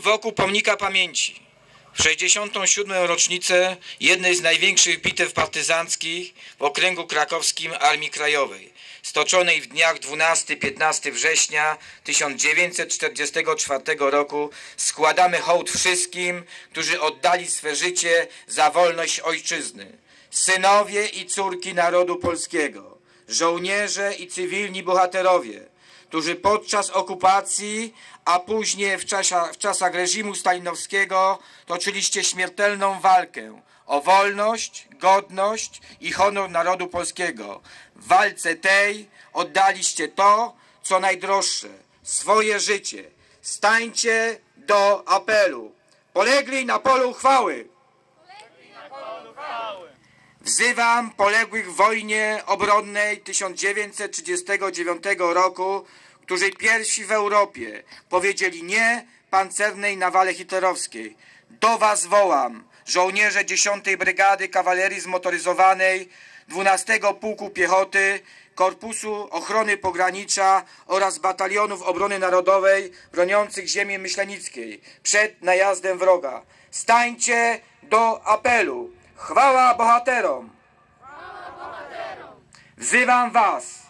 Wokół pomnika pamięci w 67. rocznicę jednej z największych bitew partyzanckich w okręgu krakowskim Armii Krajowej, stoczonej w dniach 12-15 września 1944 roku, składamy hołd wszystkim, którzy oddali swe życie za wolność ojczyzny. Synowie i córki narodu polskiego, żołnierze i cywilni bohaterowie, którzy podczas okupacji, a później w czasach, w czasach reżimu stalinowskiego toczyliście śmiertelną walkę o wolność, godność i honor narodu polskiego. W walce tej oddaliście to, co najdroższe, swoje życie. Stańcie do apelu. Polegli na polu chwały. Wzywam poległych w wojnie obronnej 1939 roku, którzy pierwsi w Europie powiedzieli nie pancernej nawale hitlerowskiej. Do was wołam, żołnierze 10 Brygady Kawalerii Zmotoryzowanej, 12 Pułku Piechoty, Korpusu Ochrony Pogranicza oraz Batalionów Obrony Narodowej broniących ziemi myślenickiej przed najazdem wroga. Stańcie do apelu. Chwała bohaterom! Wzywam was,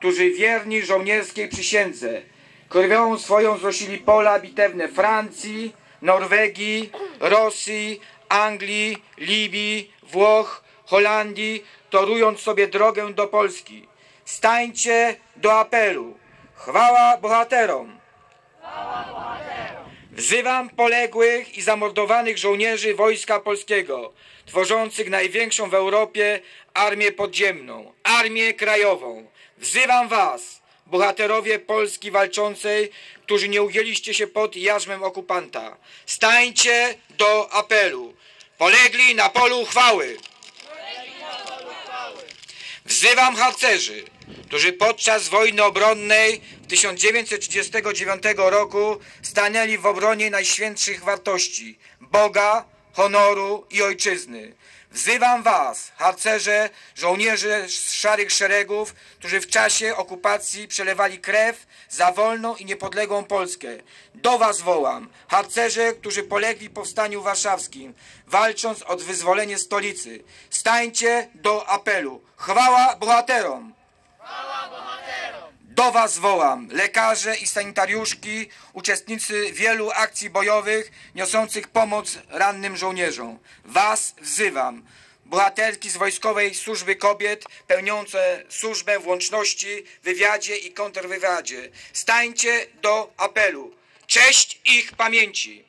którzy wierni żołnierskiej przysiędze, krwią swoją zrosili pola bitewne Francji, Norwegii, Rosji, Anglii, Libii, Włoch, Holandii, torując sobie drogę do Polski. Stańcie do apelu. Chwała bohaterom! Wzywam poległych i zamordowanych żołnierzy Wojska Polskiego, tworzących największą w Europie armię podziemną, armię krajową. Wzywam was, bohaterowie Polski walczącej, którzy nie ujęliście się pod jarzmem okupanta. Stańcie do apelu. Polegli na polu chwały. Wzywam harcerzy, którzy podczas wojny obronnej w 1939 roku stanęli w obronie najświętszych wartości Boga, honoru i ojczyzny. Wzywam was, harcerze, żołnierze z szarych szeregów, którzy w czasie okupacji przelewali krew za wolną i niepodległą Polskę. Do was wołam, harcerze, którzy polegli w powstaniu warszawskim, walcząc o wyzwolenie stolicy. Stańcie do apelu. Chwała bohaterom! Do Was wołam, lekarze i sanitariuszki, uczestnicy wielu akcji bojowych, niosących pomoc rannym żołnierzom. Was wzywam, bohaterki z Wojskowej Służby Kobiet, pełniące służbę w łączności, wywiadzie i kontrwywiadzie. Stańcie do apelu. Cześć ich pamięci!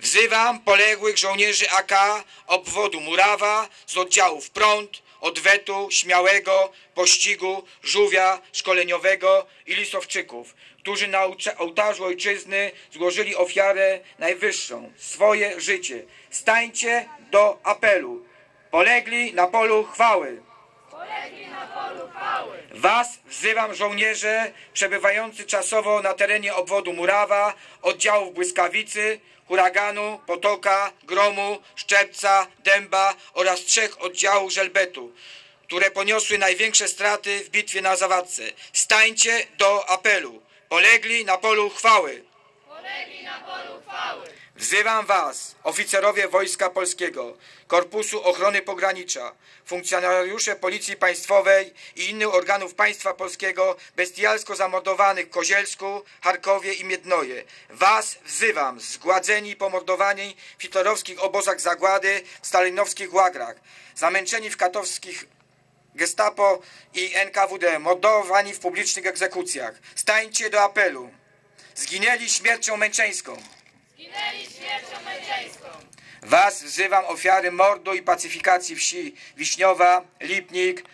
Wzywam poległych żołnierzy AK obwodu Murawa z oddziałów Prąd, Odwetu, Śmiałego, Pościgu, Żółwia, Szkoleniowego i Lisowczyków, którzy na ołtarzu ojczyzny złożyli ofiarę najwyższą, swoje życie. Stańcie do apelu. polegli na polu chwały. Was wzywam żołnierze przebywający czasowo na terenie obwodu Murawa, oddziałów Błyskawicy, Huraganu, Potoka, Gromu, Szczepca, Dęba oraz trzech oddziałów Żelbetu, które poniosły największe straty w bitwie na Zawadce. Stańcie do apelu. Polegli na polu chwały. Wzywam Was, oficerowie Wojska Polskiego, Korpusu Ochrony Pogranicza, funkcjonariusze Policji Państwowej i innych organów państwa polskiego bestialsko zamordowanych w Kozielsku, Charkowie i Miednoje. Was wzywam, zgładzeni i pomordowani w hitlerowskich obozach zagłady, w stalinowskich łagrach, zamęczeni w katowskich gestapo i NKWD, mordowani w publicznych egzekucjach. Stańcie do apelu. Zginęli śmiercią męczeńską. Ginęli śmiercią męczeńską. Was wzywam ofiary mordu i pacyfikacji wsi Wiśniowa, Lipnik,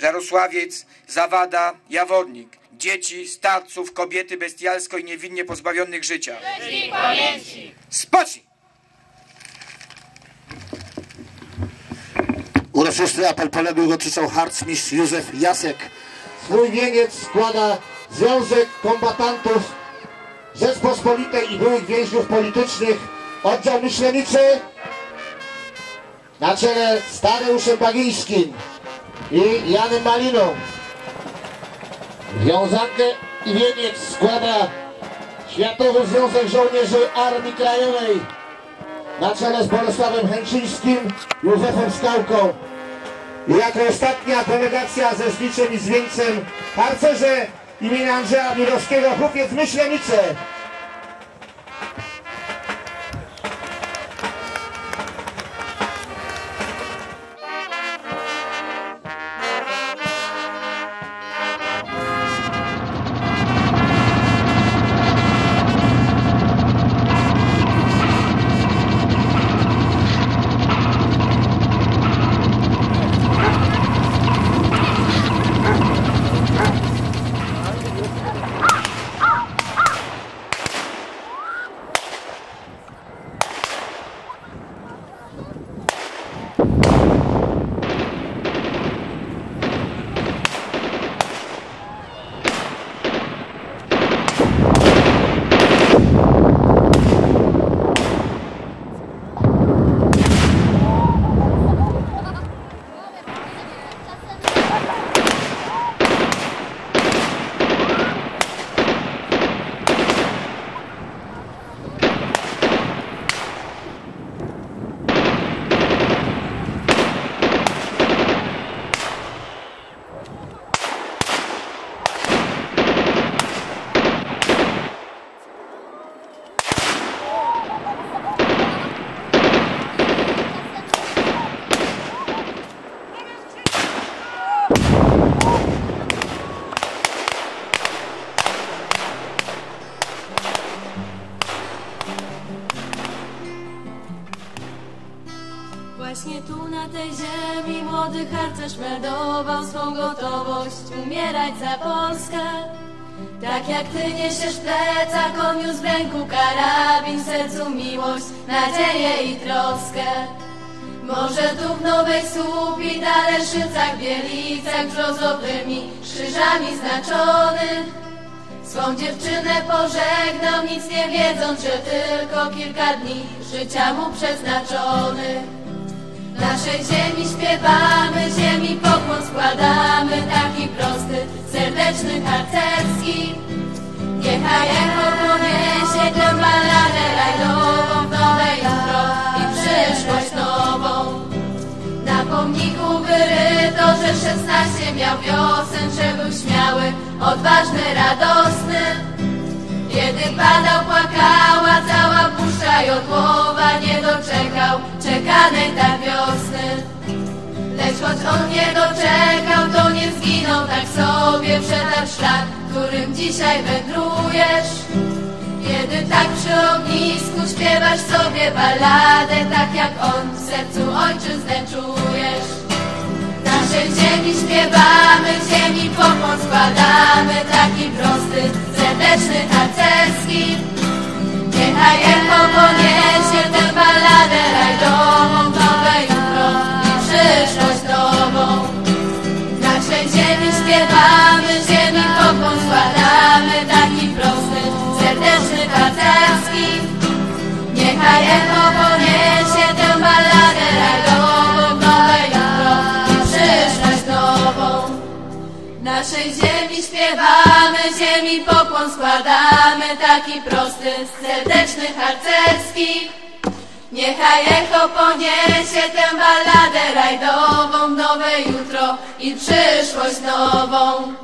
Jarosławiec, Zawada, Jawornik. Dzieci, starców, kobiety bestialsko i niewinnie pozbawionych życia. Spocznij! Uroczysty apel poległych oczyszczał harcmistrz Józef Jasek. Swój wieniec składa Związek Kombatantów Rzeczpospolitej i byłych więźniów politycznych, oddział myśleniczy na czele z Tadeuszem Bagińskim i Janem Maliną. Wiązankę i wieniec składa Światowy Związek Żołnierzy Armii Krajowej na czele z Bolesławem Chęcińskim, Józefem Skałką. I jako ostatnia delegacja ze zliczem i z wieńcem harcerze imienia Andrzeja Mirowskiego, chłopiec Myślenice. Harcerz meldował swą gotowość umierać za Polskę. Tak jak ty niesiesz w plecach, on w ręku karabin, sercu miłość, nadzieję i troskę. Może tu w Nowej Słupii, Daleszycach, Bielicach, brzozowymi krzyżami znaczony. Swą dziewczynę pożegnał, nic nie wiedząc, że tylko kilka dni życia mu przeznaczony. Naszej ziemi śpiewamy, ziemi pokłon składamy, taki prosty, serdeczny, harcerski. Niechaj echo poniesie tę balladę rajdową w nowe jutro i przyszłość nową. Na pomniku wyryto, że szesnaście miał wiosen, że był śmiały, odważny, radosny. Kiedy padał, płakała cała puszcza Jodłowa, nie doczekał czekanej tak wiosny. Lecz choć on nie doczekał, to nie zginął, tak sobie przetarł szlak, którym dzisiaj wędrujesz. Kiedy tak przy ognisku śpiewasz sobie balladę, tak jak on w sercu ojczyznę czujesz. Naszej ziemi śpiewamy, ziemi pokłon składamy, taki prosty, serdeczny, harcerski. Niechaj echo poniesie tę balladę rajdową, Naszej ziemi śpiewamy, ziemi pokłon składamy, taki prosty, serdeczny, harcerski. Niechaj echo poniesie tę balladę rajdową, nowe jutro i przyszłość nową.